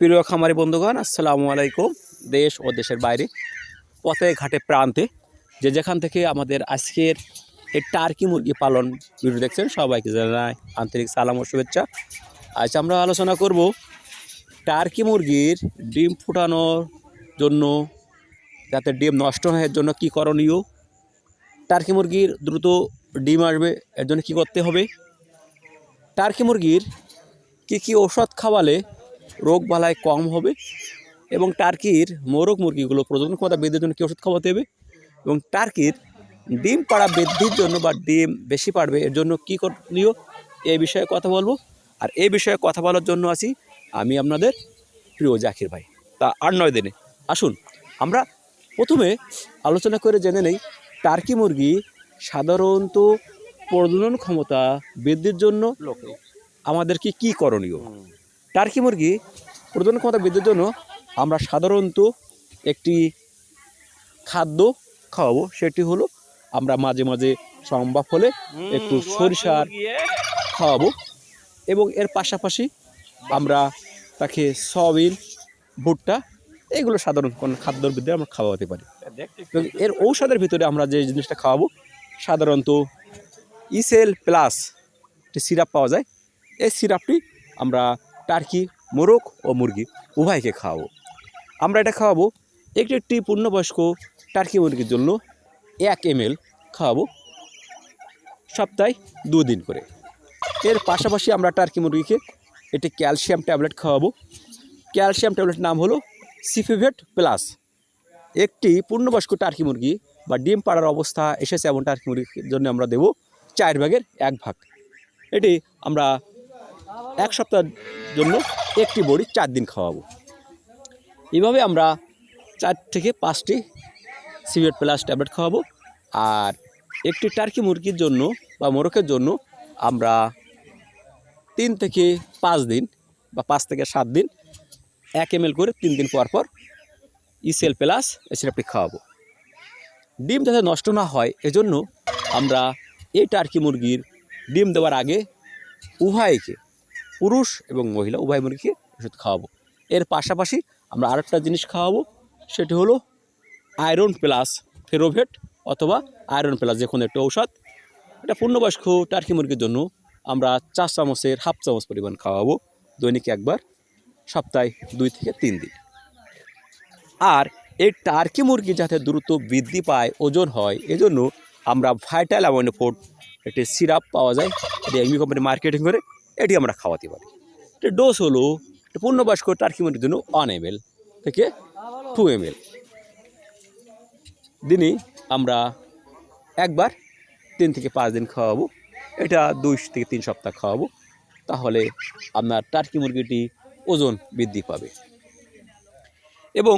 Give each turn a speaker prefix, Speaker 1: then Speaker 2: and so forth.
Speaker 1: প্রিয় খামারি বন্ধুগণ, আসসালামু আলাইকুম। দেশ ও দেশের বাইরে, পথে ঘাটে প্রান্তে, যে যেখান থেকে আমাদের আজকের এই টার্কি মুরগি পালন ভিডিও দেখছেন, সবাইকে জানাই আন্তরিক সালাম ও শুভেচ্ছা। আজ আমরা আলোচনা করব টার্কি মুরগির ডিম ফুটানোর জন্য, যাতে ডিম নষ্ট এর জন্য কী করণীয়? টার্কি মুরগির দ্রুত ডিম আসবে, এর জন্য কী করতে হবে? টার্কি মুরগির কী কী ঔষধ খাওয়ালে রোগ বালাই কম হবে এবং টার্কির মোরগ মুরগিগুলো প্রজনন ক্ষমতা বৃদ্ধির জন্য কী ওষুধ খাওয়াতে হবে? এবং টার্কির ডিম পাড়া বৃদ্ধির জন্য বা ডিম বেশি পাড়বে এর জন্য কী করণীয়? এই বিষয়ে কথা বলব। আর এই বিষয়ে কথা বলার জন্য আছি আমি আপনাদের প্রিয় জাকির ভাই। তা আর নয় দিনে। আসুন আমরা প্রথমে আলোচনা করে জেনে নেই টার্কি মুরগি সাধারণত প্রজনন ক্ষমতা বৃদ্ধির জন্য আমাদের কি কী করণীয়? টার্কি মুরগি প্রজনন ক্ষমতা বৃদ্ধির জন্য আমরা সাধারণত একটি খাদ্য খাওয়াবো। সেটি হলো আমরা মাঝে মাঝে সম্ভব হলে একটু সরিষার খাওয়াবো এবং এর পাশাপাশি আমরা তাকে সয়াবিন ভুট্টা এগুলো সাধারণ কোনো খাদ্যর ভিতরে আমরা খাওয়াতে পারি। এবং এর ঔষধের ভিতরে আমরা যে জিনিসটা খাওয়াবো সাধারণত ইসেল প্লাস একটি সিরাপ পাওয়া যায়। এই সিরাপটি আমরা টার্কি, মোরগ ও মুরগি উভয়কে খাওয়াবো। আমরা এটা খাওয়াবো একটি একটি পূর্ণবয়স্ক টার্কি মুরগির জন্য এক এম খাওয়াবো সপ্তাহে দুদিন করে। এর পাশাপাশি আমরা টার্কি মুরগিকে একটি ক্যালসিয়াম ট্যাবলেট খাওয়াবো। ক্যালসিয়াম ট্যাবলেট নাম হলো সিফিভেট প্লাস। একটি পূর্ণবয়স্ক টার্কি মুরগি বা ডিম পাড়ার অবস্থা এসেছে এমন টার্কি মুরগির জন্য আমরা দেব চার ভাগের এক ভাগ। এটি আমরা এক সপ্তাহের জন্য একটি বড়ি চার দিন খাওয়াবো। এভাবে আমরা চার থেকে পাঁচটি সিভিয়েট প্লাস ট্যাবলেট খাওয়াবো। আর একটি টার্কি মুরগির জন্য বা মোরকের জন্য আমরা তিন থেকে পাঁচ দিন বা পাঁচ থেকে সাত দিন এক এম করে তিন দিন পর পর ইসেল প্লাস এই সিরাপটি খাওয়াবো। ডিম যাতে নষ্ট না হয়, এজন্য আমরা এই টার্কি মুরগির ডিম দেওয়ার আগে উভয়কে পুরুষ এবং মহিলা, উভয় মুরগিকে ওষুধ খাওয়াবো। এর পাশাপাশি আমরা আরেকটা জিনিস খাওয়াবো, সেটি হলো আয়রন প্লাস ফেরোভেট অথবা আয়রন প্লাস যে কোনো একটা ঔষধ। এটা পূর্ণবয়স্ক টার্কি মুরগির জন্য আমরা চার চামচের হাফ চামচ পরিমাণ খাওয়াবো, দৈনিক একবার, সপ্তাহে দুই থেকে তিন দিন। আর এই টার্কি মুরগি যাতে দ্রুত বৃদ্ধি পায়, ওজন হয়, এজন্য আমরা ভাইটাল অ্যামোনো ফোর্ড একটি সিরাপ পাওয়া যায়, এটি এমনি কোম্পানি মার্কেটিং করে এটি আমরা খাওয়াতে পারি। এটি ডোজ হলো এটা পূর্ণবয়স্ক টার্কি মুরগির জন্য ওয়ান এম থেকে টু এম এল দিনই আমরা একবার তিন থেকে পাঁচ দিন খাওয়াবো। এটা দুই থেকে তিন সপ্তাহ খাওয়াবো। তাহলে আপনার টার্কি মুরগিটি ওজন বৃদ্ধি পাবে। এবং